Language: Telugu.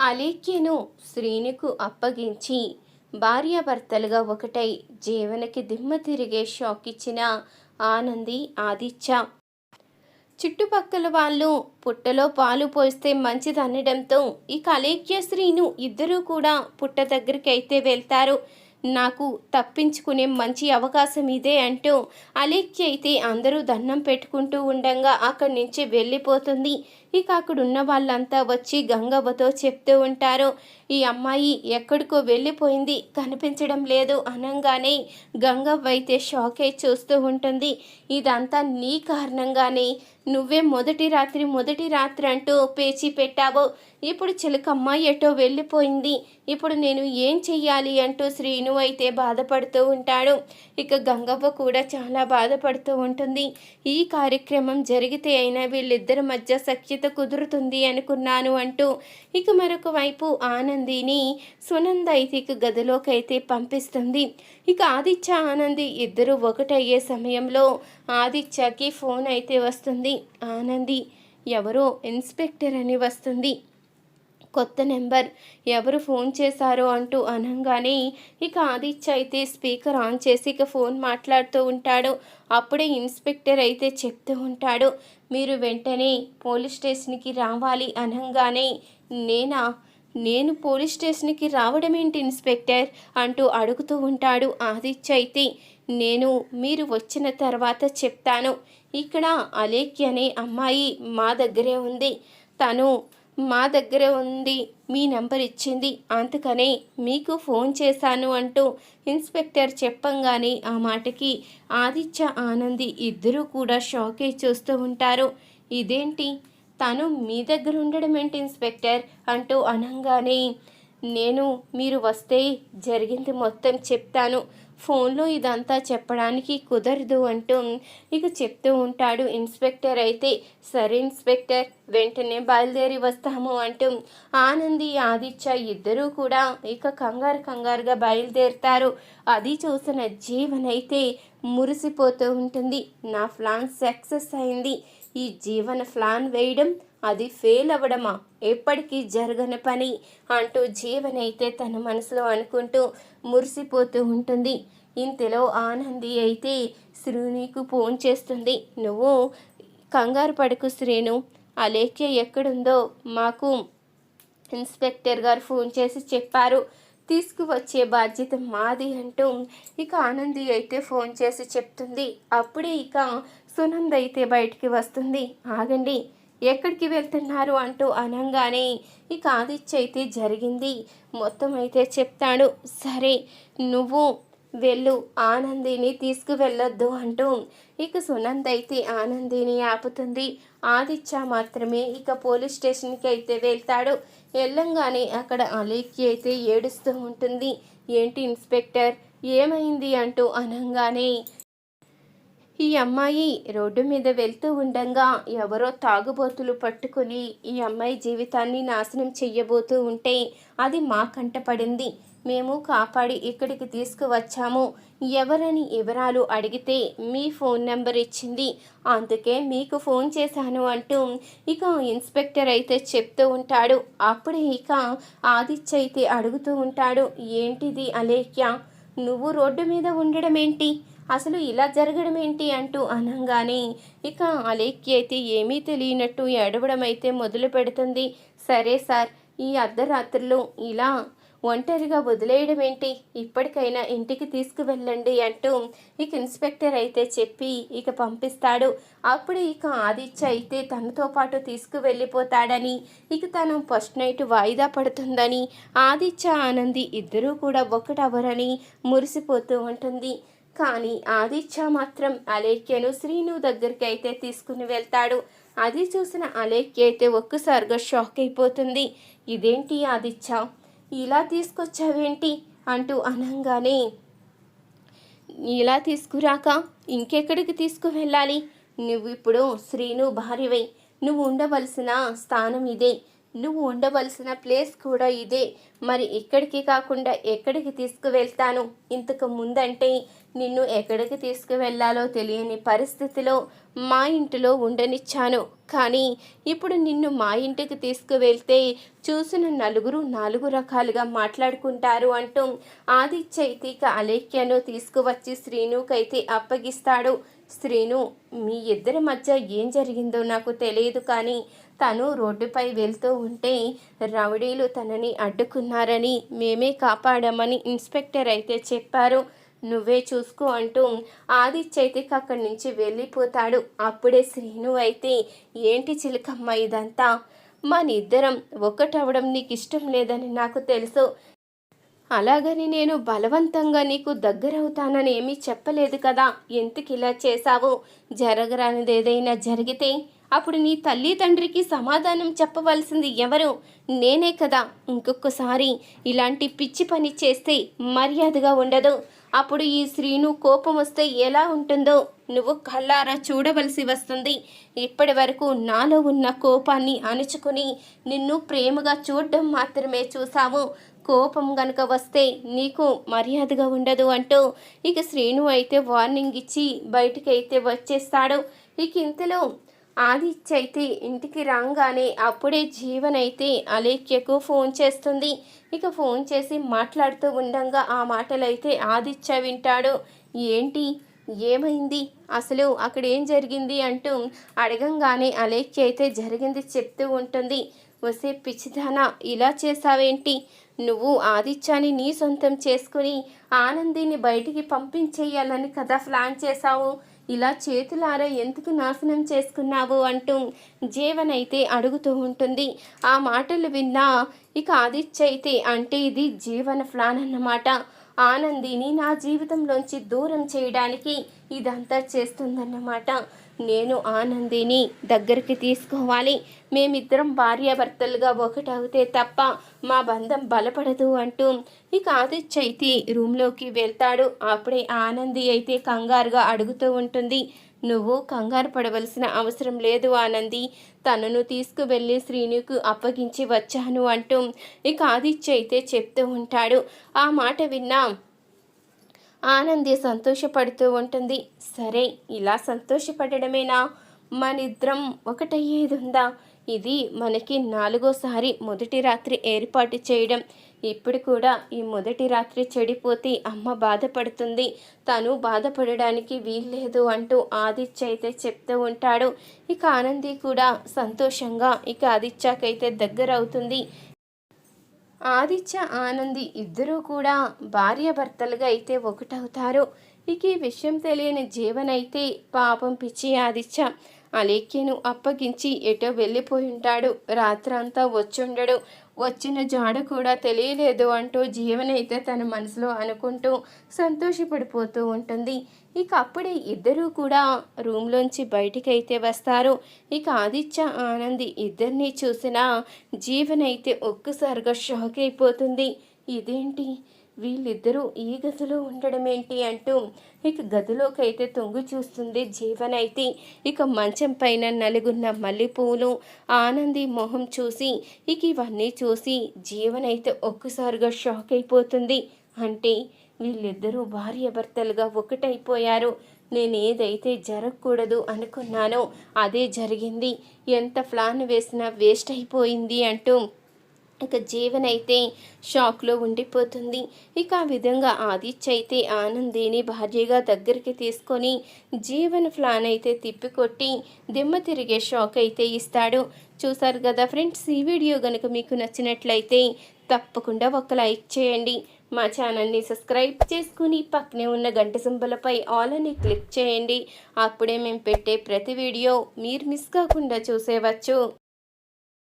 అలేఖ్యను శ్రీనుకు అప్పగించి భార్యాభర్తలుగా ఒకటై జీవనకి దిమ్మ తిరిగే షాక్ ఇచ్చిన ఆనంది ఆదిత్య. చుట్టుపక్కల వాళ్ళు పుట్టలో పాలు పోస్తే మంచిది అనడంతో ఇక అలేఖ్య శ్రీను ఇద్దరూ కూడా పుట్ట దగ్గరికి అయితే వెళ్తారు. నాకు తప్పించుకునే మంచి అవకాశం ఇదే అంటూ అలేఖ్య అయితే అందరూ దండం పెట్టుకుంటూ ఉండగా అక్కడి నుంచి వెళ్ళిపోతుంది. ఇక అక్కడ ఉన్న వాళ్ళంతా వచ్చి గంగవ్వతో చెప్తూ ఉంటారు. ఈ అమ్మాయి ఎక్కడికో వెళ్ళిపోయింది కనిపించడం లేదు అనగానే గంగవ్వ అయితే షాక్ అయి చూస్తూ ఉంటుంది. ఇదంతా నీ కారణంగానే నువ్వే మొదటి రాత్రి మొదటి రాత్రి అంటూ పేచి పెట్టావు. ఇప్పుడు చిలకమ్మ ఎటో వెళ్ళిపోయింది. ఇప్పుడు నేను ఏం చెయ్యాలి అంటూ శ్రీను అయితే బాధపడుతూ ఉంటాడు. ఇక గంగవ్వ కూడా చాలా బాధపడుతూ ఉంటుంది. ఈ కార్యక్రమం జరిగితే అయినా వీళ్ళిద్దరి మధ్య సఖ్యత కుదురుతుంది అనుకున్నాను అంటూ ఇక మరొక వైపు ఆనందిని సునంద అయితే ఇక గదిలోకి అయితే పంపిస్తుంది. ఇక ఆదిత్య ఆనంది ఇద్దరు ఒకటయ్యే సమయంలో ఆదిత్యకి ఫోన్ అయితే వస్తుంది. ఆనంది ఎవరో? ఇన్స్పెక్టర్ అని వస్తుంది. కొత్త నెంబర్. ఎవరు ఫోన్ చేశారో అంటూ అనగానే ఇక ఆదిత్య అయితే స్పీకర్ ఆన్ చేసి ఇక ఫోన్ మాట్లాడుతూ ఉంటాడు. అప్పుడే ఇన్స్పెక్టర్ అయితే చెప్తూ ఉంటాడు మీరు వెంటనే పోలీస్ స్టేషన్కి రావాలి అనగానే నేనా? నేను పోలీస్ స్టేషన్కి రావడం ఏంటి ఇన్స్పెక్టర్? అంటూ అడుగుతూ ఉంటాడు ఆదిత్య అయితే. నేను మీరు వచ్చిన తర్వాత చెప్తాను. ఇక్కడ అలేఖ్య అనే అమ్మాయి మా దగ్గరే ఉంది. తను మా దగ్గరే ఉంది మీ నెంబర్ ఇచ్చింది. అందుకనే మీకు ఫోన్ చేశాను అంటూ ఇన్స్పెక్టర్ చెప్పంగానే ఆ మాటకి ఆదిత్య ఆనంది ఇద్దరూ కూడా షాకే చూస్తూ ఉంటారు. ఇదేంటి? తను మీ దగ్గర ఉండడం ఏంటి ఇన్స్పెక్టర్? అంటూ అనంగానే నేను మీరు వస్తే జరిగింది మొత్తం చెప్తాను. ఫోన్లో ఇదంతా చెప్పడానికి కుదరదు అంటూ ఇక చెప్తూ ఉంటాడు ఇన్స్పెక్టర్. అయితే సరే ఇన్స్పెక్టర్ వెంటనే బయలుదేరి వస్తాము అంటూ ఆనంది ఆదిత్య ఇద్దరూ కూడా ఇక కంగారు కంగారుగా బయలుదేరుతారు. అది చూసిన జీవనైతే మురిసిపోతూ ఉంటుంది. నా ప్లాన్ సక్సెస్ అయింది. ఈ జీవన ప్లాన్ వేయడం అది ఫెయిల్ అవ్వడమా? ఎప్పటికీ జరగని పని అంటూ జీవన్ అయితే తన మనసులో అనుకుంటూ మురిసిపోతూ ఉంటుంది. ఇంతలో ఆనంది అయితే శ్రీనికి ఫోన్ చేస్తుంది. నువ్వు కంగారు పడకు శ్రీను. అలేఖ్య ఎక్కడుందో మాకు ఇన్స్పెక్టర్ గారు ఫోన్ చేసి చెప్పారు. తీసుకువచ్చే బాధ్యత మాది అంటూ ఇక ఆనంది అయితే ఫోన్ చేసి చెప్తుంది. అప్పుడే ఇక సునంద్ అయితే బయటికి వస్తుంది. ఆగండి ఎక్కడికి వెళ్తున్నారు అంటూ అనంగానే ఇక ఆదిత్య అయితే జరిగింది. మొత్తం అయితే చెప్తాడు సరే నువ్వు వెళ్ళు ఆనందిని తీసుకువెళ్ళొద్దు అంటూ ఇక సునంద్ అయితే ఆనందిని ఆపుతుంది. ఆదిత్య మాత్రమే ఇక పోలీస్ స్టేషన్కి అయితే వెళ్తాడు. వెళ్ళంగానే అక్కడ అలేఖ్య అయితే ఏడుస్తూ ఉంటుంది. ఏంటి ఇన్స్పెక్టర్? ఏమైంది? అంటూ అనంగానే ఈ అమ్మాయి రోడ్డు మీద వెళ్తూ ఉండంగా ఎవరో తాగుబోతులు పట్టుకుని ఈ అమ్మాయి జీవితాన్ని నాశనం చెయ్యబోతూ ఉంటే అది మా కంట పడింది. మేము కాపాడి ఇక్కడికి తీసుకువచ్చాము. ఎవరని వివరాలు అడిగితే మీ ఫోన్ నెంబర్ ఇచ్చింది. అందుకే మీకు ఫోన్ చేశాను అంటూ ఇక ఇన్స్పెక్టర్ అయితే చెప్తూ ఉంటాడు. అప్పుడే ఇక ఆదిత్య అయితే అడుగుతూ ఉంటాడు ఏంటిది అలేఖ్య? నువ్వు రోడ్డు మీద ఉండడం ఏంటి అసలు ఇలా జరగడం ఏంటి అంటూ అనంగానే ఇక అలేఖ్య అయితే ఏమీ తెలియనట్టు ఏడవడం అయితే మొదలు పెడుతుంది సరే సార్ ఈ అర్ధరాత్రులు ఇలా ఒంటరిగా వదిలేయడం ఏంటి? ఇప్పటికైనా ఇంటికి తీసుకువెళ్ళండి అంటూ ఇక ఇన్స్పెక్టర్ అయితే చెప్పి ఇక పంపిస్తాడు. అప్పుడు ఇక ఆదిత్య అయితే తనతో పాటు తీసుకువెళ్ళిపోతాడని ఇక తను ఫస్ట్ నైట్ వాయిదా పడుతుందని ఆదిత్య ఆనంది ఇద్దరూ కూడా ఒకటవరని మురిసిపోతూ ఉంటుంది. కానీ ఆదిత్య మాత్రం అలేఖ్యను శ్రీను దగ్గరికి అయితే తీసుకుని వెళ్తాడు. అది చూసిన అలేఖ్య అయితే ఒక్కసారిగా షాక్ అయిపోతుంది. ఇదేంటి ఆదిత్య? ఇలా తీసుకొచ్చావేంటి? అంటూ అనంగానే ఇలా తీసుకురాక ఇంకెక్కడికి తీసుకువెళ్ళాలి? నువ్వు ఇప్పుడు శ్రీను భార్యవై. నువ్వు ఉండవలసిన స్థానం ఇదే. నువ్వు ఉండవలసిన ప్లేస్ కూడా ఇదే. మరి ఇక్కడికి కాకుండా ఎక్కడికి తీసుకువెళ్తాను? ఇంతకు ముందంటే నిన్ను ఎక్కడికి తీసుకువెళ్ళాలో తెలియని పరిస్థితిలో మా ఇంటిలో ఉండనిచ్చాను. కానీ ఇప్పుడు నిన్ను మా ఇంటికి తీసుకువెళ్తే చూసిన నలుగురు నాలుగు రకాలుగా మాట్లాడుకుంటారు అంటూ ఆదిత్య అయితే అలేఖ్యను తీసుకువచ్చి శ్రీనుకైతే అప్పగిస్తాడు. శ్రీను మీ ఇద్దరి మధ్య ఏం జరిగిందో నాకు తెలియదు కానీ తను రోడ్డుపై వెళ్తూ ఉంటే రౌడీలు తనని అడ్డుకున్నారని మేమే కాపాడామని ఇన్స్పెక్టర్ అయితే చెప్పారు. నువ్వే చూసుకో అంటూ ఆదిత్య అక్కడి నుంచి వెళ్ళిపోతాడు. అప్పుడే శ్రీను అయితే ఏంటి చిలకమ్మ ఇదంతా? మన ఇద్దరం ఒకటవడం నీకు ఇష్టం లేదని నాకు తెలుసు. అలాగని నేను బలవంతంగా నీకు దగ్గరవుతానని ఏమీ చెప్పలేదు కదా. ఎందుకు ఇలా చేశావు? జరగరానిది ఏదైనా జరిగితే అప్పుడు నీ తల్లి తండ్రికి సమాధానం చెప్పవలసింది ఎవరు? నేనే కదా. ఇంకొకసారి ఇలాంటి పిచ్చి పని చేస్తే మర్యాదగా ఉండదు. అప్పుడు ఈ శ్రీను కోపం వస్తే ఎలా ఉంటుందో నువ్వు కళ్ళారా చూడవలసి వస్తుంది. ఇప్పటి వరకు నాలో ఉన్న కోపాన్ని అణుచుకుని నిన్ను ప్రేమగా చూడడం మాత్రమే చూసావు కోపం గనక వస్తే నీకు మర్యాదగా ఉండదు అంటూ ఇక శ్రీను అయితే వార్నింగ్ ఇచ్చి బయటికి అయితే వచ్చేస్తాడు. ఇక ఇంతలో ఆదిత్య అయితే ఇంటికి రాగానే అప్పుడే జీవన్ అయితే అలేఖ్యకు ఫోన్ చేస్తుంది. ఇక ఫోన్ చేసి మాట్లాడుతూ ఉండగా ఆ మాటలైతే ఆదిత్య వింటాడు. ఏంటి? ఏమైంది? అసలు అక్కడ ఏం జరిగింది అంటూ అడగంగానే అలేఖ్య అయితే జరిగింది చెప్తూ ఉంటుంది. వసే పిచ్చిదానా ఇలా చేసావేంటి నువ్వు ఆదిత్యాన్ని నీ సొంతం చేసుకుని ఆనందిని బయటికి పంపించేయాలని కదా ప్లాన్ చేశావు? ఇలా చేతులారా ఎందుకు నాశనం చేసుకున్నావు అంటూ జీవన్ అయితే అడుగుతూ ఉంటుంది. ఆ మాటలు విన్నా ఇక ఆదిత్య అయితే అంటే ఇది జీవన ప్లాన్ అన్నమాట. ఆనందిని నా జీవితంలోంచి దూరం చేయడానికి ఇదంతా చేస్తుందన్నమాట. నేను ఆనందిని దగ్గరికి తీసుకోవాలి. మేమిద్దరం భార్యాభర్తలుగా ఒకటవుతే తప్ప మా బంధం బలపడదు అంటూ ఇక ఆదిత్య అయితే రూమ్లోకి వెళ్తాడు. అప్పుడే ఆనంది అయితే కంగారుగా అడుగుతూ ఉంటుంది. నువ్వు కంగారు పడవలసిన అవసరం లేదు ఆనంది. తనను తీసుకువెళ్ళి శ్రీనుకు అప్పగించి వచ్చాను అంటూ ఇక ఆదిత్య అయితే చెప్తూ ఉంటాడు. ఆ మాట విన్నా ఆనంది సంతోషపడుతూ ఉంటుంది. సరే ఇలా సంతోషపడడమేనా? మనిద్దరం ఒకటయ్యేది ఉందా ఇది మనకి నాలుగోసారి మొదటి రాత్రి ఏర్పాటు చేయడం. ఇప్పుడు కూడా ఈ మొదటి రాత్రి చెడిపోతే అమ్మ బాధపడుతుంది. తను బాధపడడానికి వీల్లేదు అంటూ ఆదిత్య అయితే చెప్తూ ఉంటాడు. ఇక ఆనంది కూడా సంతోషంగా ఇక ఆదిత్యకైతే దగ్గర అవుతుంది ఆదిత్య ఆనంది ఇద్దరూ కూడా భార్యాభర్తలుగా అయితే ఒకటవుతారు. ఇక ఈ విషయం తెలియని జీవనైతే పాపం పిచ్చి ఆదిత్య. అలేఖ్యను అప్పగించి ఎటో వెళ్ళిపోయి ఉంటాడు. రాత్రంతా వచ్చుండడు. వచ్చిన జాడ కూడా తెలియలేదు అంటూ జీవనైతే తన మనసులో అనుకుంటూ సంతోషపడిపోతూ ఉంటుంది. ఇక అప్పుడే ఇద్దరూ కూడా రూమ్లోంచి బయటికైతే వస్తారు. ఇక ఆదిత్య ఆనంది ఇద్దరిని చూసిన జీవనైతే ఒక్కసారిగా షాక్ అయిపోతుంది. ఇదేంటి? వీళ్ళిద్దరూ ఈ గదిలో ఉండడం ఏంటి అంటూ ఇక గదిలోకి అయితే తొంగి చూస్తుంది జీవనైతే ఇక మంచం పైన నలుగున్న మల్లెపూలు ఆనంది మొహం చూసి ఇక ఇవన్నీ చూసి జీవనైతే ఒక్కసారిగా షాక్ అయిపోతుంది. అంటే వీళ్ళిద్దరూ భార్యాభర్తలుగా ఒకటైపోయారు. నేను ఏదైతే జరగకూడదు అనుకున్నానో అదే జరిగింది. ఎంత ప్లాన్ వేసినా వేస్ట్ అయిపోయింది అంటూ ఇక జీవన్ అయితే షాక్లో ఉండిపోతుంది. ఇక ఆ విధంగా ఆదిత్య అయితే ఆనందిని భార్యగా దగ్గరికి తీసుకొని జీవన్ ప్లాన్ అయితే తిప్పికొట్టి దిమ్మ తిరిగే షాక్ అయితే ఇస్తాడు. చూసారు కదా ఫ్రెండ్స్ ఈ వీడియో కనుక మీకు నచ్చినట్లయితే తప్పకుండా ఒక లైక్ చేయండి. మా ఛానల్ని సబ్స్క్రైబ్ చేసుకుని పక్కనే ఉన్న గంట సింబలపై ఆల్ అని క్లిక్ చేయండి. అప్పుడే మేము పెట్టే ప్రతి వీడియో మీరు మిస్ కాకుండా చూసేవచ్చు.